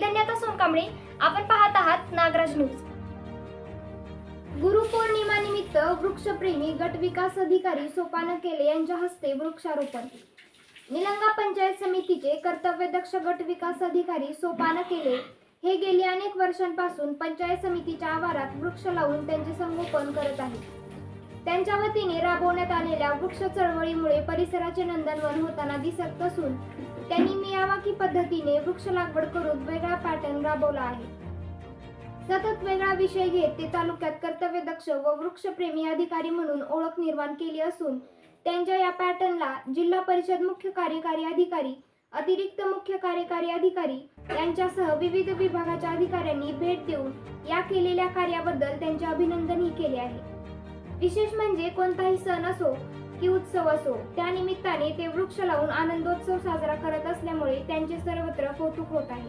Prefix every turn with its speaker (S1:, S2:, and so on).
S1: धन्यता सोनकांबळे आपण पाहत आहात नागराज न्यूज गुरुपौर्णिमानिमित्त वृक्षप्रेमी गट विकास अधिकारी सोपान केले यांच्या हस्ते वृक्षारोपण. निलंगा पंचायत समितीचे कर्तव्यदक्ष गट विकास अधिकारी सोपान केले. हे गेली अनेक वर्षांपासून पंचायत समितीच्या आवारात वृक्ष लावून त्यांचे संगोपन करत आहेत त्यांच्या वतीने राबवण्यात आलेल्या वृक्ष चळवळीमुळे परिसराचे नंदनवन होताना दिसत असून त्यांनी पद्धतीने वृक्ष लागवड करून वेगळा पॅटर्न राबवला आहे. सतत वेगळा विषय घेत ते तालुक्यात कर्तव्यदक्ष व वृक्षप्रेमी अधिकारी म्हणून ओळख निर्माण केली असून त्यांच्या या पॅटर्नला जिल्हा परिषद मुख्य कार्यकारी अधिकारी अतिरिक्त मुख्य कार्यकारी अधिकारी यांच्यासह विविध विभागाच्या अधिकाऱ्यांनी भेट देऊन या केलेल्या कार्याबद्दल त्यांचे अभिनंदनही केले आहे. विशेष म्हणजे कोणताही सण असो की उत्सव असो त्या निमित्ताने ते वृक्ष लावून आनंदोत्सव साजरा करतात त्यांचे सर्वत्र कौतुक होत आहे.